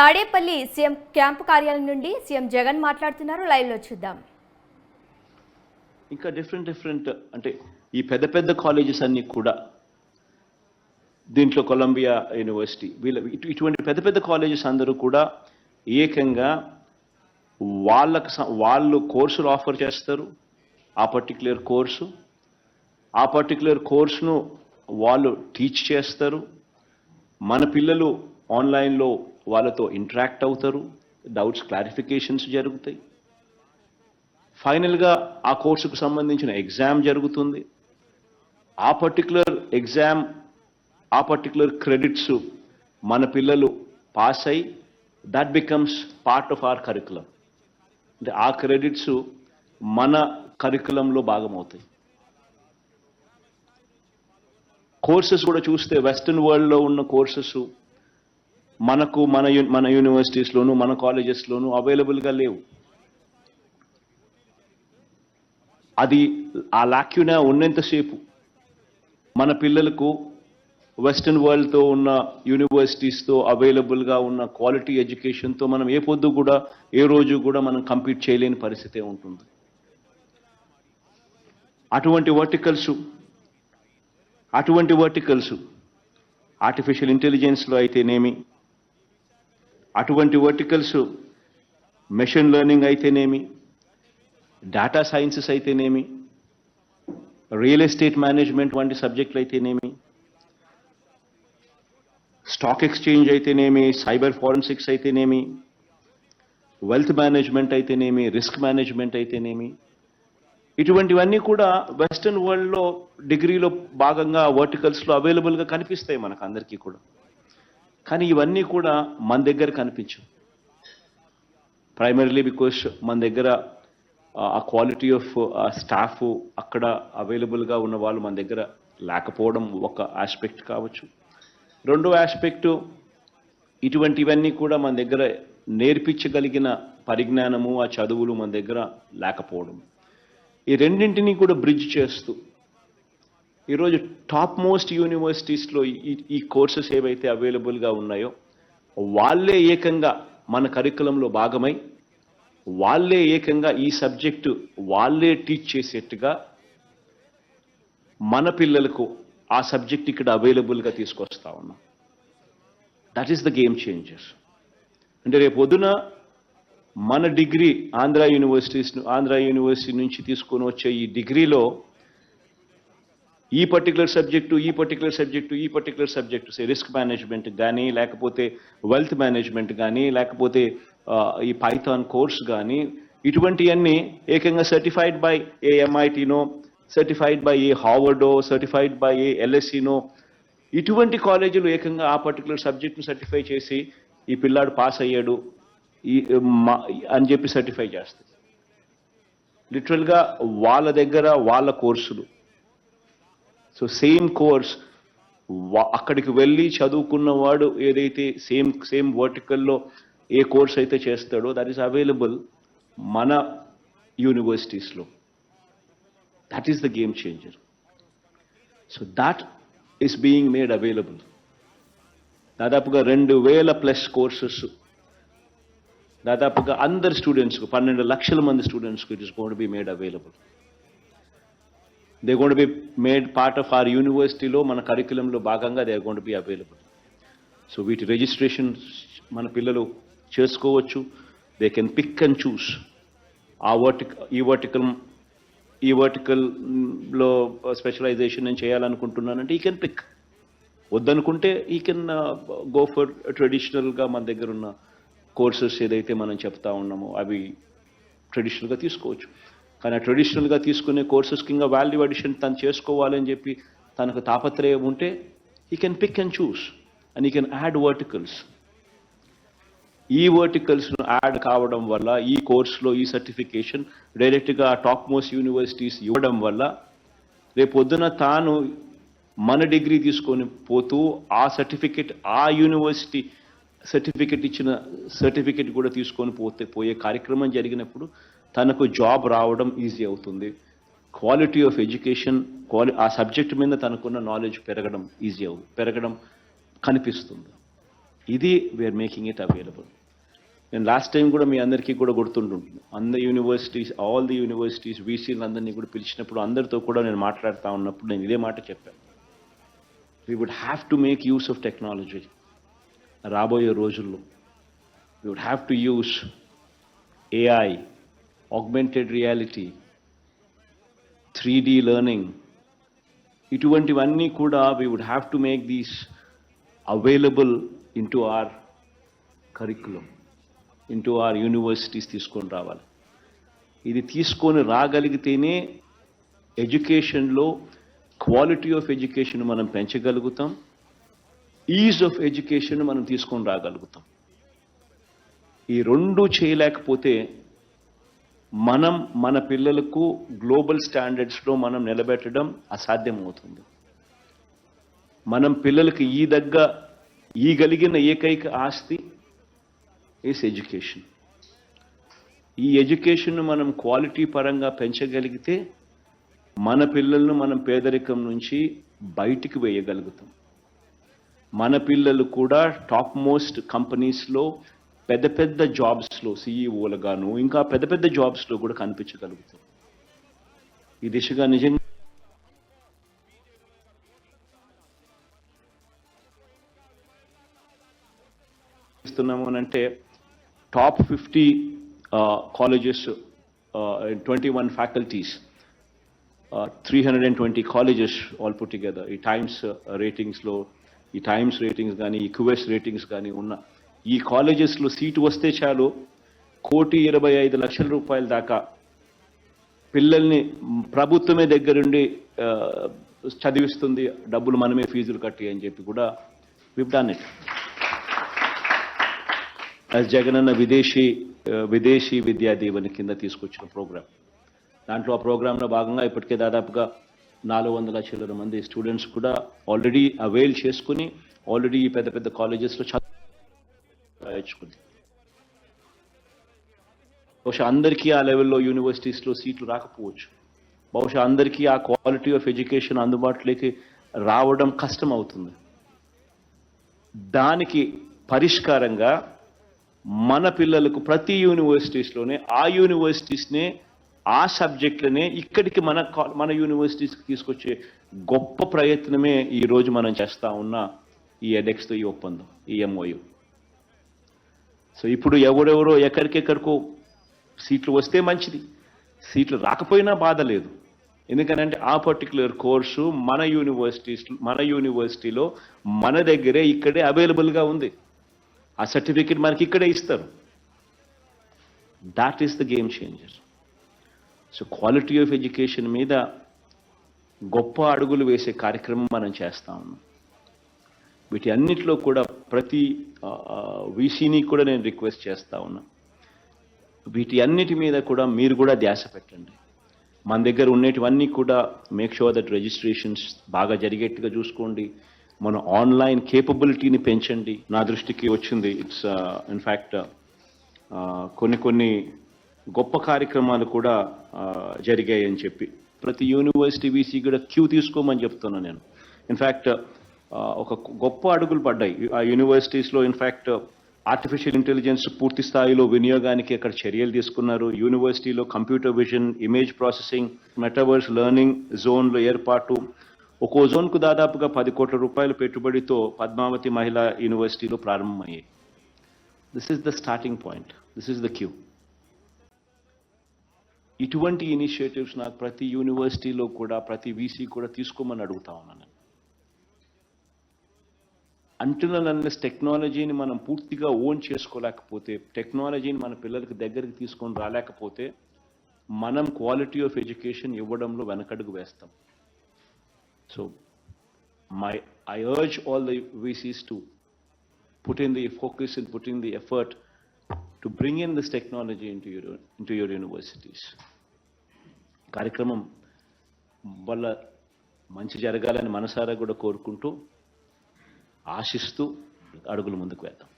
Tadepalli CM camp కార్యాలయం నుండి CM Jagan మాట్లాడుతున్నారు. లైవ్లో చూద్దాం. ఇంకా డిఫరెంట్ డిఫరెంట్ అంటే ఈ పెద్ద పెద్ద కాలేజెస్ అన్నీ కూడా దీంట్లో కొలంబియా యూనివర్సిటీ వీళ్ళ ఇటు- ఇటువంటి పెద్ద పెద్ద కాలేజెస్ అందరూ కూడా ఏకంగా వాళ్ళకు వాళ్ళు కోర్సులు ఆఫర్ చేస్తారు. ఆ పర్టిక్యులర్ కోర్సు ఆ పర్టిక్యులర్ కోర్సును వాళ్ళు టీచ్ చేస్తారు. మన పిల్లలు ఆన్లైన్లో వాళ్ళతో ఇంటరాక్ట్ అవుతారు డౌట్స్ క్లారిఫికేషన్స్ జరుగుతాయి. ఫైనల్గా ఆ కోర్సుకు సంబంధించిన ఎగ్జామ్ జరుగుతుంది. ఆ పర్టికులర్ ఎగ్జామ్ ఆ పర్టికులర్ క్రెడిట్స్ మన పిల్లలు పాస్ అయి that becomes part of our curriculum అంటే ఆ క్రెడిట్స్ మన కరికులంలో భాగమవుతాయి. కోర్సెస్ కూడా చూస్తే వెస్ట్రన్ వరల్డ్లో ఉన్న కోర్సెస్ మనకు మన మన యూనివర్సిటీస్లోను మన కాలేజెస్లోను అవైలబుల్గా లేవు. అది ఆ లాక్యునా ఉన్నంతసేపు మన పిల్లలకు వెస్ట్రన్ వరల్డ్తో ఉన్న యూనివర్సిటీస్తో అవైలబుల్గా ఉన్న క్వాలిటీ ఎడ్యుకేషన్తో మనం ఏ పొద్దు కూడా ఏ రోజు కూడా మనం కంపీట్ చేయలేని పరిస్థితే ఉంటుంది. అటువంటి వర్టికల్స్ అటువంటి వర్టికల్స్ ఆర్టిఫిషియల్ ఇంటెలిజెన్స్లో అయితేనేమి అటువంటి వర్టికల్స్ మెషిన్ లెర్నింగ్ అయితేనేమి డేటా సైన్సెస్ అయితేనేమి రియల్ ఎస్టేట్ మేనేజ్మెంట్ వంటి సబ్జెక్టులు అయితేనేమి స్టాక్ ఎక్స్చేంజ్ అయితేనేమి సైబర్ ఫారెన్సిక్స్ అయితేనేమి వెల్త్ మేనేజ్మెంట్ అయితేనేమి రిస్క్ మేనేజ్మెంట్ అయితేనేమి ఇటువంటివన్నీ కూడా వెస్ట్రన్ వరల్డ్లో డిగ్రీలో భాగంగా వర్టికల్స్లో అవైలబుల్గా కనిపిస్తాయి మనకు అందరికీ కూడా. కానీ ఇవన్నీ కూడా మన దగ్గర కనిపించవు. ప్రైమరీలీ బికాస్ మన దగ్గర ఆ క్వాలిటీ ఆఫ్ స్టాఫ్ అక్కడ అవైలబుల్గా ఉన్న వాళ్ళు మన దగ్గర లేకపోవడం ఒక ఆస్పెక్ట్ కావచ్చు. రెండో ఆస్పెక్ట్ ఇటువంటివన్నీ కూడా మన దగ్గర నేర్పించగలిగిన పరిజ్ఞానము ఆ చదువులు మన దగ్గర లేకపోవడం. ఈ రెండింటినీ కూడా బ్రిడ్జ్ చేస్తూ ఈరోజు టాప్ మోస్ట్ యూనివర్సిటీస్లో ఈ ఈ కోర్సెస్ ఏవైతే అవైలబుల్గా ఉన్నాయో వాళ్ళే ఏకంగా మన కరికులంలో భాగమై వాళ్ళే ఏకంగా ఈ సబ్జెక్టు వాళ్ళే టీచ్ చేసేట్టుగా మన పిల్లలకు ఆ సబ్జెక్ట్ ఇక్కడ అవైలబుల్గా తీసుకొస్తా ఉన్నాం. That is the game changer అంటే రేపు పొద్దున మన degree Andhra universities Andhra university నుంచి తీసుకొని వచ్చే ఈ డిగ్రీలో ఈ పర్టికులర్ సబ్జెక్టు ఈ పర్టికులర్ సబ్జెక్టు ఈ పర్టికులర్ సబ్జెక్టు రిస్క్ మేనేజ్మెంట్ కానీ లేకపోతే వెల్త్ మేనేజ్మెంట్ కానీ లేకపోతే ఈ పైథాన్ కోర్స్ కానీ ఇటువంటివన్నీ ఏకంగా సర్టిఫైడ్ బై ఏ ఎంఐటీనో సర్టిఫైడ్ బై ఏ హార్వర్డో సర్టిఫైడ్ బై ఏ ఎల్ఎస్సీనో ఇటువంటి కాలేజీలు ఏకంగా ఆ పర్టికులర్ సబ్జెక్ట్ను సర్టిఫై చేసి ఈ పిల్లాడు పాస్ అయ్యాడు ఈ మా- అని చెప్పి సర్టిఫై చేస్తాయి లిటరల్గా వాళ్ళ దగ్గర వాళ్ళ కోర్సులు సో సేమ్ కోర్స్ అక్కడికి వెళ్ళి చదువుకున్నవాడు ఏదైతే సేమ్ సేమ్ వర్టికల్లో ఏ కోర్స్ అయితే చేస్తాడో దట్ ఈస్ అవైలబుల్ మన యూనివర్సిటీస్లో that is the game changer so that is being made available దాదాపుగా రెండు వేల ప్లస్ కోర్సెస్ దాదాపుగా అందరు స్టూడెంట్స్కు పన్నెండు లక్షల మంది స్టూడెంట్స్కు it is gonna be made available they gonna be made part of our యూనివర్సిటీలో మన కరికులంలో భాగంగా they gonna be available so వీటి రిజిస్ట్రేషన్ మన పిల్లలు చేసుకోవచ్చు. They can pick and choose ఆ వర్టిక ఈ వర్టికల్ ఈ వర్టికల్లో స్పెషలైజేషన్ నేను చేయాలనుకుంటున్నానంటే ఈ కెన్ పిక్ వద్దనుకుంటే ఈ కెన్ గో ఫర్ ట్రెడిషనల్గా మన దగ్గర ఉన్న కోర్సెస్ ఏదైతే మనం చెప్తా ఉన్నామో అవి ట్రెడిషనల్గా తీసుకోవచ్చు. కానీ ఆ ట్రెడిషనల్గా తీసుకునే కోర్సెస్కి ఇంకా వాల్యూ అడిషన్ తను చేసుకోవాలని చెప్పి తనకు తాపత్రయం ఉంటే he can pick and choose and he can add verticals ఈ వర్టికల్స్ను యాడ్ కావడం వల్ల ఈ కోర్సులో ఈ సర్టిఫికేషన్ డైరెక్ట్గా టాప్ మోస్ట్ యూనివర్సిటీస్ ఇవ్వడం వల్ల రేపు పొద్దున తాను మన డిగ్రీ తీసుకొని పోతూ ఆ సర్టిఫికేట్ ఆ యూనివర్సిటీ సర్టిఫికేట్ ఇచ్చిన సర్టిఫికేట్ కూడా తీసుకొని పోతే పోయే కార్యక్రమం జరిగినప్పుడు తనకు జాబ్ రావడం ఈజీ అవుతుంది. క్వాలిటీ ఆఫ్ ఎడ్యుకేషన్ క్వాలి ఆ సబ్జెక్ట్ మీద తనకున్న నాలెడ్జ్ పెరగడం ఈజీ అవు పెరగడం కనిపిస్తుంది. ఇది we are making it available నేను లాస్ట్ టైం కూడా మీ అందరికీ కూడా గుర్తుంటుంటుంది. అందరి యూనివర్సిటీస్ ఆల్ ది యూనివర్సిటీస్ వీసీలు అందరినీ కూడా పిలిచినప్పుడు అందరితో కూడా నేను మాట్లాడుతూ ఉన్నప్పుడు నేను ఇదే మాట చెప్పాను. We would have to make use of technology రాబోయే రోజుల్లో. We would have to use AI augmented reality three D learning ఇటువంటివన్నీ కూడా we would have to make these available into our curriculum into our universities తీసుకొని రావాలి. ఇది తీసుకొని రాగలిగితేనే ఎడ్యుకేషన్లో quality of education మనం పెంచగలుగుతాం ఈజ్ ఆఫ్ ఎడ్యుకేషన్ మనం తీసుకొని రాగలుగుతాం. ఈ రెండు చేయలేకపోతే మనం మన పిల్లలకు గ్లోబల్ స్టాండర్డ్స్లో మనం నిలబెట్టడం అసాధ్యం అవుతుంది మనం పిల్లలకి ఈ దగ్గ ఈ ఏకైక ఆస్తి ఈస్ ఎడ్యుకేషన్ ఈ ఎడ్యుకేషన్ను మనం క్వాలిటీ పరంగా పెంచగలిగితే మన పిల్లలను మనం పేదరికం నుంచి బయటికి వేయగలుగుతాం. మన పిల్లలు కూడా టాప్ మోస్ట్ కంపెనీస్లో పెద్ద పెద్ద జాబ్స్లో సీఈఓలుగాను ఇంకా పెద్ద పెద్ద జాబ్స్లో కూడా కనిపించగలుగుతాం. ఈ దిశగా నిజంగా ఇస్తున్నాము అని అంటే top fifty colleges twenty one faculties three hundred and twenty colleges all put together ఈ టైమ్స్ రేటింగ్స్లో ఈ టైమ్స్ రేటింగ్స్ కానీ ఈ క్యూఎస్ రేటింగ్స్ కానీ ఉన్న ఈ కాలేజెస్లో సీటు వస్తే చాలు కోటి ఇరవై ఐదు లక్షల రూపాయల దాకా పిల్లల్ని ప్రభుత్వమే దగ్గరుండి చదివిస్తుంది డబ్బులు మనమే ఫీజులు కట్టి అని చెప్పి కూడా we've done it as Jagananna విదేశీ విదేశీ విద్యా దీవెన కింద తీసుకొచ్చిన ప్రోగ్రాం. దాంట్లో ఆ ప్రోగ్రాంలో భాగంగా ఇప్పటికే దాదాపుగా నాలుగు వందల చిల్లర మంది స్టూడెంట్స్ కూడా ఆల్రెడీ అవైల్ చేసుకుని ఆల్రెడీ ఈ పెద్ద పెద్ద కాలేజెస్లో రాయించుకుంది బహుశా అందరికీ ఆ లెవెల్లో యూనివర్సిటీస్లో సీట్లు రాకపోవచ్చు. బహుశా అందరికీ ఆ క్వాలిటీ ఆఫ్ ఎడ్యుకేషన్ అందుబాటులోకి రావడం కష్టం అవుతుంది దానికి పరిష్కారంగా మన పిల్లలకు ప్రతి యూనివర్సిటీస్లోనే ఆ యూనివర్సిటీస్నే ఆ సబ్జెక్టులనే ఇక్కడికి మన మన యూనివర్సిటీస్కి తీసుకొచ్చే గొప్ప ప్రయత్నమే ఈ రోజు మనం చేస్తా ఉన్న ఈ ఎడెక్స్తో ఈ ఒప్పందం ఈ ఎంఓయూ సో ఇప్పుడు ఎవరెవరో ఎక్కడికెక్కడికో సీట్లు వస్తే మంచిది. సీట్లు రాకపోయినా బాధ లేదు. ఎందుకనంటే ఆ పర్టికులర్ కోర్సు మన యూనివర్సిటీస్ మన యూనివర్సిటీలో మన దగ్గరే ఇక్కడే అవైలబుల్గా ఉంది. ఆ సర్టిఫికెట్ మనకి ఇక్కడే ఇస్తారు. That is the game changer so quality of education మీద గొప్ప అడుగులు వేసే కార్యక్రమం మనం చేస్తా ఉన్నాం. వీటి అన్నిట్లో కూడా ప్రతి వీసీని కూడా నేను రిక్వెస్ట్ చేస్తూ ఉన్నా. వీటి అన్నిటి మీద కూడా మీరు కూడా ధ్యాస పెట్టండి. మన దగ్గర ఉండేటివన్నీ కూడా మేక్ షూర్ దట్ రిజిస్ట్రేషన్స్ బాగా జరిగేట్టుగా చూసుకోండి. మన ఆన్లైన్ కేపబిలిటీని పెంచండి. నా దృష్టికి వచ్చింది ఇట్స్ ఇన్ఫ్యాక్ట్ కొన్ని కొన్ని గొప్ప కార్యక్రమాలు కూడా జరిగాయని చెప్పి. ప్రతి యూనివర్సిటీ వీసీ కూడా క్యూ తీసుకోమని చెప్తున్నాను నేను. ఇన్ఫ్యాక్ట్ ఒక గొప్ప అడుగులు పడ్డాయి. ఆ యూనివర్సిటీస్లో ఇన్ఫ్యాక్ట్ ఆర్టిఫిషియల్ ఇంటెలిజెన్స్ పూర్తి స్థాయిలో వినియోగానికి అక్కడ చర్యలు తీసుకున్నారు. యూనివర్సిటీలో computer vision image processing metaverse learning జోన్ల ఏర్పాటు. ఒక్కో జోన్కు దాదాపుగా పది కోట్ల రూపాయల పెట్టుబడితో పద్మావతి మహిళా యూనివర్సిటీలో ప్రారంభమయ్యాయి. This is the starting point this is the cue ఇటువంటి ఇనిషియేటివ్స్ నాకు ప్రతి యూనివర్సిటీలో కూడా ప్రతి వీసీ కూడా తీసుకోమని అడుగుతా ఉన్నాను. అంటున్న అన్లెస్ టెక్నాలజీని మనం పూర్తిగా ఓన్ చేసుకోలేకపోతే టెక్నాలజీని మన పిల్లలకి దగ్గరికి తీసుకొని రాలేకపోతే మనం క్వాలిటీ ఆఫ్ ఎడ్యుకేషన్ ఇవ్వడంలో వెనకడుగు వేస్తాం so my I urge all the VCs to put in the focus and put in the effort to bring in this technology into your, into your universities. కార్యక్రమం వల్ల మంచి జరగాలని మనసారా కూడా కోరుకుంటూ ఆశిస్తూ అడుగులు ముందుకు వేద్దాం.